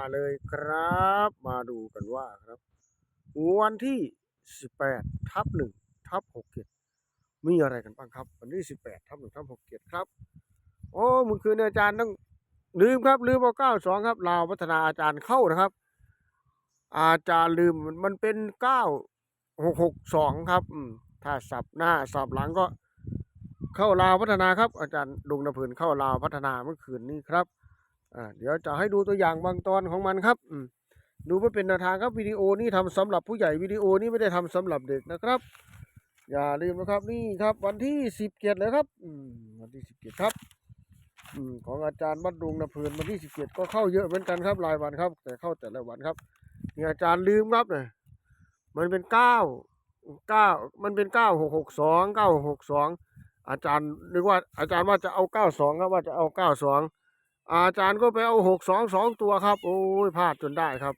มาเลยครับ มาดูกันว่าครับ วันที่ 18ทับ1ทับ67มีอะไรกันบ้างครับ วันที่ 18ทับ1ทับ67ครับ โอ้มื่อคืนนอาจารย์ต้องลืมครับ ลืมเอา92ครับลาวพัฒนาอาจารย์เข้านะครับ อาจารย์ลืมมันมันเป็น9662ครับถ้าสับหน้าสับหลังก็เข้าลาวพัฒนาครับ อาจารย์ดงนเพลินเข้าลาวพัฒนาเมื่อคืนนี้ครับ อ่าเดี๋ยวจะให้ดูตัวอย่างบางตอนของมันครับอืมดูเพื่อเป็นแนวทางครับวิดีโอนี้ทำสำหรับผู้ใหญ่วิดีโอนี้ไม่ได้ทำสำหรับเด็กนะครับ อย่าลืมนะครับนี่ครับ วันที่สิบเจ็ดเลยครับอืมวันที่สิบเจ็ดครับอืมของอาจารย์บัดดงนเพลินวันที่สิบเจ็ดก็เข้าเยอะเหมือนกันครับรายวันครับ แต่เข้าแต่ละวันครับนี่อาจารย์ลืมครับเนี่ยมันเป็นเก้าเก้ามันเป็นเก้าหกหกสองเก้าหกสองอาจารย์นึกว่าอาจารย์ว่าจะเอาเก้าสองครับว่าจะเอาเก้าสอง อาจารย์ก็ไปเอาหกสองสองตัวครับ โอ้ยพลาดจนได้ครับ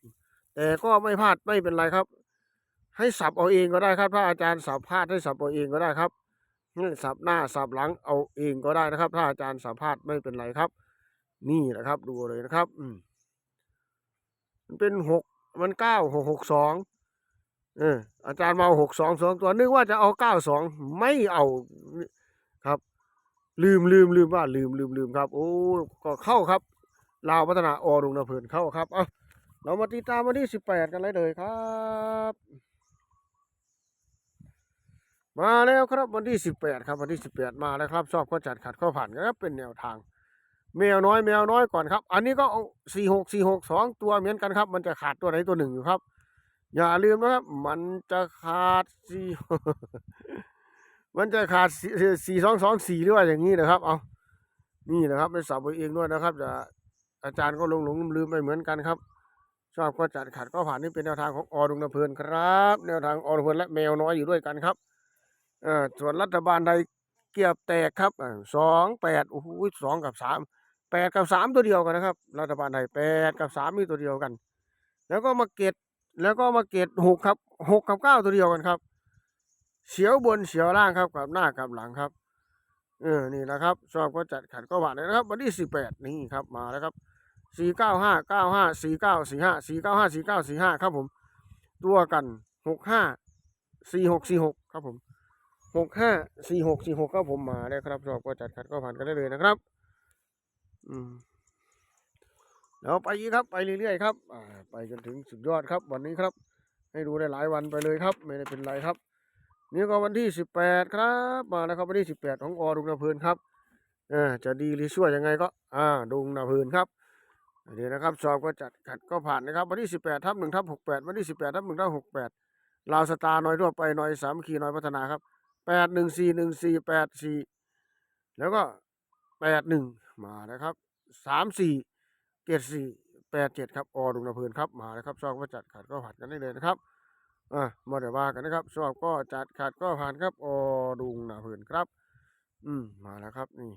แต่ก็ไม่พลาดไม่เป็นไรครับ ให้สับเอาเองก็ได้ครับ ถ้าอาจารย์สับพลาดให้สับเอาเองก็ได้ครับนี่สับหน้าสับหลังเอาเองก็ได้นะครับ ถ้าอาจารย์สับพลาดไม่เป็นไรครับ นี่แหละครับ ดูเลยนะครับ อืมมันเป็นหกมันเก้าหกหกสองเอออาจารย์มาหกสองสองตัวนึกว่าจะเอาเก้าสองไม่เอา ลืมลืมลืมว่าลืมลืมลืมครับ โอ้ก็เข้าครับลาวพัฒนาอรุงนาเพลินเข้าครับเอาเรามาติดตามวันที่สิบแปดกันเลยเลยครับ มาแล้วครับวันที่สิบแปดครับวันที่สิบแปดมาแล้วครับชอบก็จัดขัดก็ผ่านครับเป็นแนวทาง แมวน้อยแมวน้อยก่อนครับ อันนี้ก็เอาสี่หกสี่หกสองตัวเหมือนกันครับ มันจะขาดตัวไหนตัวหนึ่งอยู่ครับ อย่าลืมนะครับ มันจะขาดสี่ มันจะขาดสี่สองสองสี่หรือว่าอย่างนี้นะครับ เอานี่นะครับไปสับเอาเองด้วยนะครับจะอาจารย์ก็ลงหลงลืมไปเหมือนกันครับ ชอบก็จัดขัดก็ผ่านนี่เป็นแนวทางของอดุงนเพลินครับ แนวทางอดุงเพลินและแมวน้อยอยู่ด้วยกันครับอ่อส่วนรัฐบาลใดเกียบแตกครับสองแปดโอ้โหสองกับสามแปดกับสามตัวเดียวกันนะครับ รัฐบาลใดแปดกับสามมีตัวเดียวกัน แล้วก็มาเกตแล้วก็มาเกตหกครับหกกับเก้าตัวเดียวกันครับ เสียวบนเสียวล่างครับกับหน้ากับหลังครับ เออนี่นะครับ ชอบก็จัดขัดก็หวานเลยนะครับ วันที่สิบแปดนี่ครับมาแล้วครับสี่เก้าห้าเก้าห้าสี่เก้าสี่ห้าสี่เก้าห้าสี่เก้าสี่ห้าครับผม ตัวกันหกห้าสี่หกสี่หกครับผมหกห้าสี่หกสี่หกครับผมมาแล้ครับชอบก็จัดขัดก็ผ่านกันได้เลยนะครับ อืมแล้วไปครับไปเรื่อยๆครับอ่าไปจนถึงสุดยอดครับ วันนี้ครับ ให้ดูได้หลายวันไปเลยครับ ไม่ได้เป็นไรครับ นี่ก็วันที่สิบแปดครับ มาแล้วครับวันที่สิบแปดของอดุงนาเพลินครับเออจะดีหรือชั่วยังไงก็ อ่าดุงนาเพลินครับเดี๋ยวนะครับสอบก็จัดขัดก็ผ่านนะครับ วันที่สิบแปดทับหนึ่งทับหกแปดวันที่สิบแปดทับหนึ่งทับหกแปดลาวสตาร์น้อยทั่วไปน้อยสามขีน้อยพัฒนาครับแปดหนึ่งสี่หนึ่งสี่แปดสี่แล้วก็แปดหนึ่งมานะครับสามสี่เจ็ดสี่แปดเจ็ดครับอดุงนาเพลินครับมาแล้วครับสอบก็จัดขัดก็ผ่านกันได้เลยนะครับ อะมาเดี๋ยวว่ากันนะครับสอบก็จัดขาดก็ผ่านครับอดุงหนาเพื่นครับ อืมมาแล้วครับนี่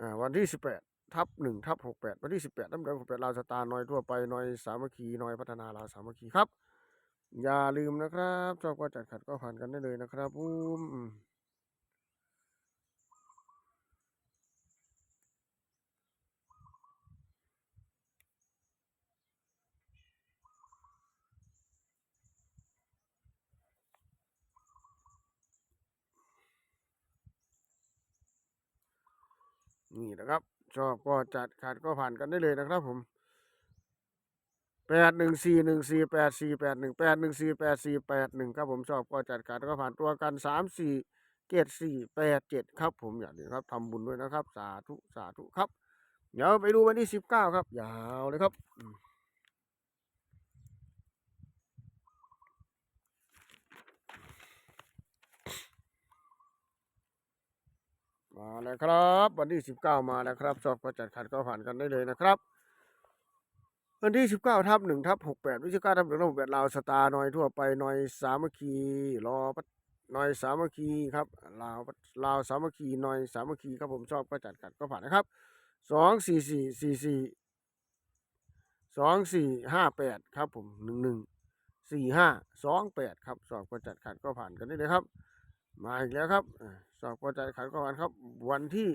อ่าวันที่สิบแปดทับหนึ่งทับหกแปดวันที่สิบแปดทับเดือนหกแปดลาวสตาร์น้อยทั่วไปน้อยสามัคคีน้อยพัฒนาลาวสามัคคีครับ อย่าลืมนะครับ ชอบก็จัดขัดก็ผ่านกันได้เลยนะครับผม นี่นะครับ ชอบก็จัดขาดก็ผ่านกันได้เลยนะครับผมแปดหนึ่งสี่หนึ่งสี่แปดสี่แปดหนึ่งแปดหนึ่งสี่แปดสี่แปดหนึ่งครับผมชอบก็จัดขาดก็ผ่านตัวกันสามสี่เจ็ดสี่แปดเจ็ดครับ ผมอย่างนี้ครับทำบุญด้วยนะครับ สาธุสาธุครับ เดี๋ยวไปดูวันที่สิบเก้าครับ ยาวเลยครับ มาแล้วครับ วันที่สิบเก้ามาแล้วครับชอบก็จัดขัดก็ผ่านกันได้เลยนะครับวันที่สิบเก้าทับหนึ่งทับหกแปดวิชาการทับหนึ่งทับหกแปดลาวสตาร์น้อยทั่วไปน้อยสามัคคีรอพัฒน้อยสามัคคีครับลาวลาวสามัคคีน้อยสามัคคีครับผมชอบก็จัดขัดก็ผ่านนะครับสองสี่สี่สี่สี่สองสี่ห้าแปดครับผมหนึ่งหนึ่งสี่ห้าสองแปดครับสอบก็จัดขัดก็ผ่านกันได้เลยครับ มาอีกแล้วครับ อ่าสอบก็จัดขัดก็ผ่านครับ วันที่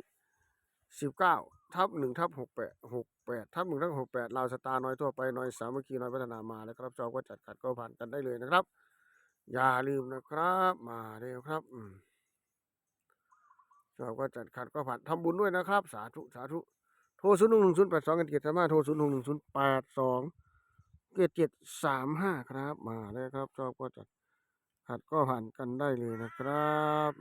สิบเก้าทับหนึ่งทับหกแปดหกแปดทับหนึ่งทับหกแปดลาวสตาร์น้อยทั่วไปน้อยสามัคคีน้อยพัฒนามาแล้วครับจอบก็จัดขัดก็ผ่านกันได้เลยนะครับ อย่าลืมนะครับ มาเร็วครับจอบก็จัดขัดก็ผ่านทำบุญด้วยนะครับ สาธุสาธุโทรศูนย์หนึ่งหนึ่งศูนย์แปดสองกันเกียรติสามารถโทรศูนย์หนึ่งหนึ่งศูนย์แปดสองเกียรติเจ็ดสามห้าครับ มาเลยครับจอบก็จัดขัดก็ผ่านกันได้เลยนะครับ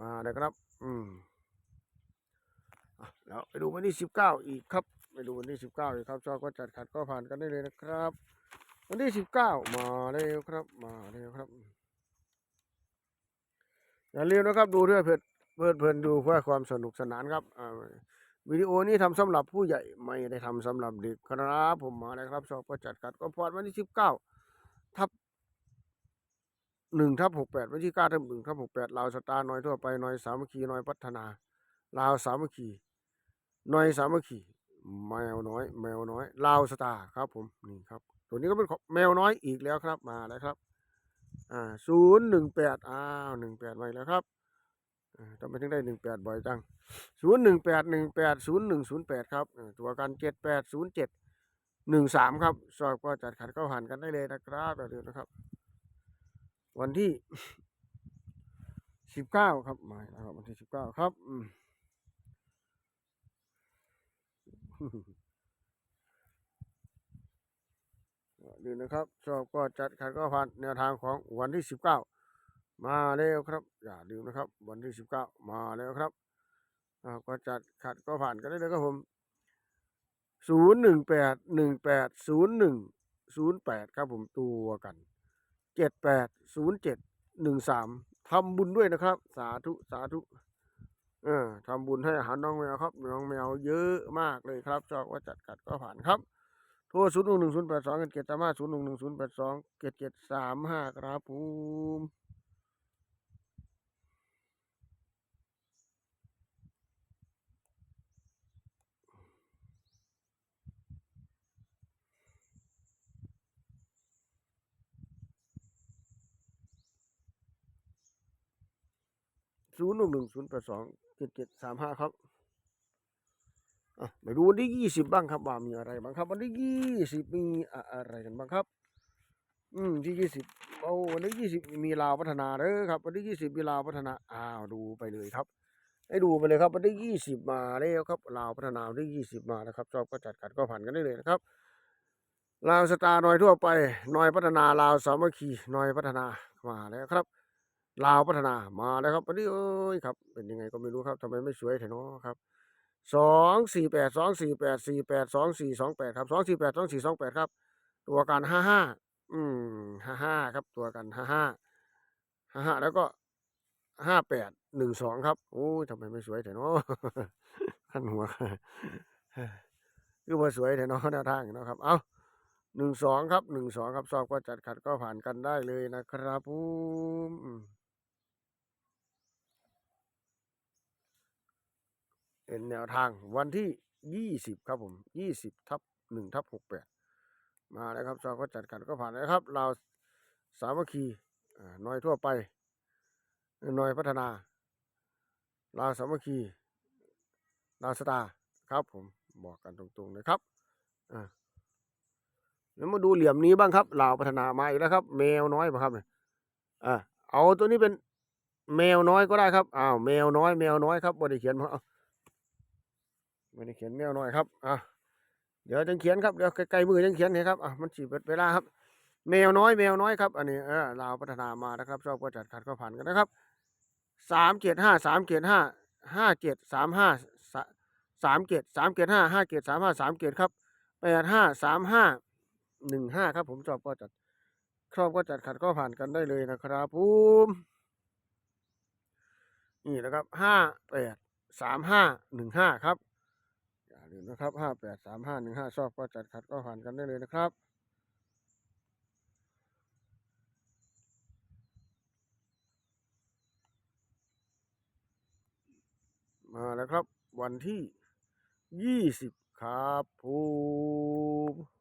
มาเลยครับ อืมแล้วไปดูวันที่สิบเก้าอีกครับ ไปดูวันที่สิบเก้าอีกครับจอบก็จัดขัดก็ผ่านกันได้เลยนะครับ วันที่สิบเก้ามาเร็วครับ มาเร็วครับ อย่าลืมนะครับ ดูด้วยเพื่อเพื่อเพลินดูเพื่อความสนุกสนานครับอ่าวิดีโอนี้ทำสำหรับผู้ใหญ่ไม่ได้ทำสำหรับเด็กครับ ผมมาเลยครับชอบก็จัดขัดก็พอดวันที่สิบเก้าทับ หนึ่งทับหกแปดวันที่เก้าทับหนึ่งทับหกแปดลาวสตาร์น้อยทั่วไปน้อยสามัคคีน้อยพัฒนาลาวสามัคคีน้อยสามัคคีแมวน้อย แมวน้อยลาวสตาร์ครับผมนี่ครับตัวนี้ก็เป็นแมวน้อยอีกแล้วครับมาแล้วครับอ่าศูนย์หนึ่งแปดอ้าวหนึ่งแปดไปแล้วครับทำไมถึงได้หนึ่งแปดบ่อยจังศูนย์หนึ่งแปดหนึ่งแปดศูนย์หนึ่งศูนย์แปดครับตัวกันเจ็ดแปดศูนย์เจ็ดหนึ่งสามครับสอบก็จัดขัดเข้าหันกันได้เลยนะครับอย่าลืมนะครับ วันที่สิบเก้าครับมาแล้วครับ วันที่สิบเก้าครับอืมอย่าลืมนะครับชอบก็จัดขัดก็ผ่านแนวทางของวันที่สิบเก้ามาแล้วครับ อย่าลืมนะครับ วันที่สิบเก้ามาแล้วครับก็จัดขัดก็ผ่านกันได้เลยครับผมศูนย์หนึ่งแปดหนึ่งแปดศูนย์หนึ่งศูนย์แปดครับผมตัวกัน เจ็ดแปดศูนย์เจ็ดหนึ่งสามทำบุญด้วยนะครับ สาธุสาธุเออทำบุญให้อาหารน้องแมวครับ น้องแมวเยอะมากเลยครับชอบว่าจัดกัดก็ผ่านครับ โทรศูนย์หนึ่งศูนย์แปดสองเจ็ดสามห้าศูนย์หนึ่งหนึ่งศูนย์แปดสองเจ็ดเจ็ดสามห้าครับผม ศูนย์หนึ่งหนึ่งศูนย์แปดสองเจ็ดเจ็ดสามห้าครับอะมาดูวันที่ยี่สิบบ้างครับว่ามีอะไรบ้างครับ วันที่ยี่สิบมีอะไรกันบ้างครับ อืมที่ยี่สิบเอาวันที่ยี่สิบมีลาวพัฒนาเด้อครับ วันที่ยี่สิบมีลาวพัฒนาอ้าวดูไปเลยครับ ให้ดูไปเลยครับ วันที่ยี่สิบมาแล้วครับลาวพัฒนาวันที่ยี่สิบมาแล้วครับชอบก็จัดขัดก็ผ่านกันได้เลยนะครับลาวสตาร์น้อยทั่วไปน้อยพัฒนาลาวสามัคคีน้อยพัฒนามาแล้วครับ ลาวพัฒนามาแล้วครับวันนี้เอ้ยครับ เป็นยังไงก็ไม่รู้ครับทำไมไม่สวยแถนาะครับสองสี่แปดสองสี่แปดสี่แปดสองสี่สองแปดครับสองสี่แปดสองสี่สองแปดครับ ตัวกันห้าห้าอืมห้าห้าครับ ตัวกันห้าห้าห้าห้าแล้วก็ห้าแปดหนึ่งสองครับโอ้ยทำไมไม่สวยแต่เนาะขั้นหัวคือว่าสวยแต่เนาะแนวทางเนาะครับ เอาหนึ่งสองครับหนึ่งสองครับสอบก็จัดขัดก็ผ่านกันได้เลยนะครับผมอืม เป็นแนวทางวันที่ยี่สิบครับผมยี่สิบทับหนึ่งทับหกแปดมาแล้วครับเราก็จัดกันก็ผ่านแล้วครับ เราสามัคคีน้อยทั่วไปน้อยพัฒนาเราสามัคคีเราสตาครับผมบอกกันตรงๆเลยครับอ่าแล้วมาดูเหลี่ยมนี้บ้างครับเราพัฒนามาอีกแล้วครับ แมวน้อยป่ะครับเนี่ยอ่าเอาตัวนี้เป็นแมวน้อยก็ได้ครับอ้าวแมวน้อยแมวน้อยครับบริเขียนมาเอา ไม่ได้เขียนแมวหน่อยครับอะเดี๋ยวจังเขียนครับเดี๋ยวใกล้ๆมือจังเขียนให้ครับอะมันฉีเบิดเวลาครับ แมวน้อยแมวน้อยครับ อันนี้เออลาวพัฒนามานะครับ ชอบก็จัดขัดก็ผ่านกันนะครับสามเจ็ดห้าสามเจ็ดห้าห้าเจ็ดสามห้าสามเจ็ดสามเจ็ดห้าห้าเจ็ดสามห้าสามเจ็ดครับแปดห้าสามห้าหนึ่งห้าครับ ผมชอบก็จัดชอบก็จัดขัดก็ผ่านกันได้เลยนะครับผมนี่นะครับห้าแปดสามห้าหนึ่งห้าครับ ลืมนะครับห้าแปดสามห้าหนึ่งห้าชอบก็จัดขัดก็ผ่านกันได้เลยนะครับมาแล้วครับ วันที่ยี่สิบครับผม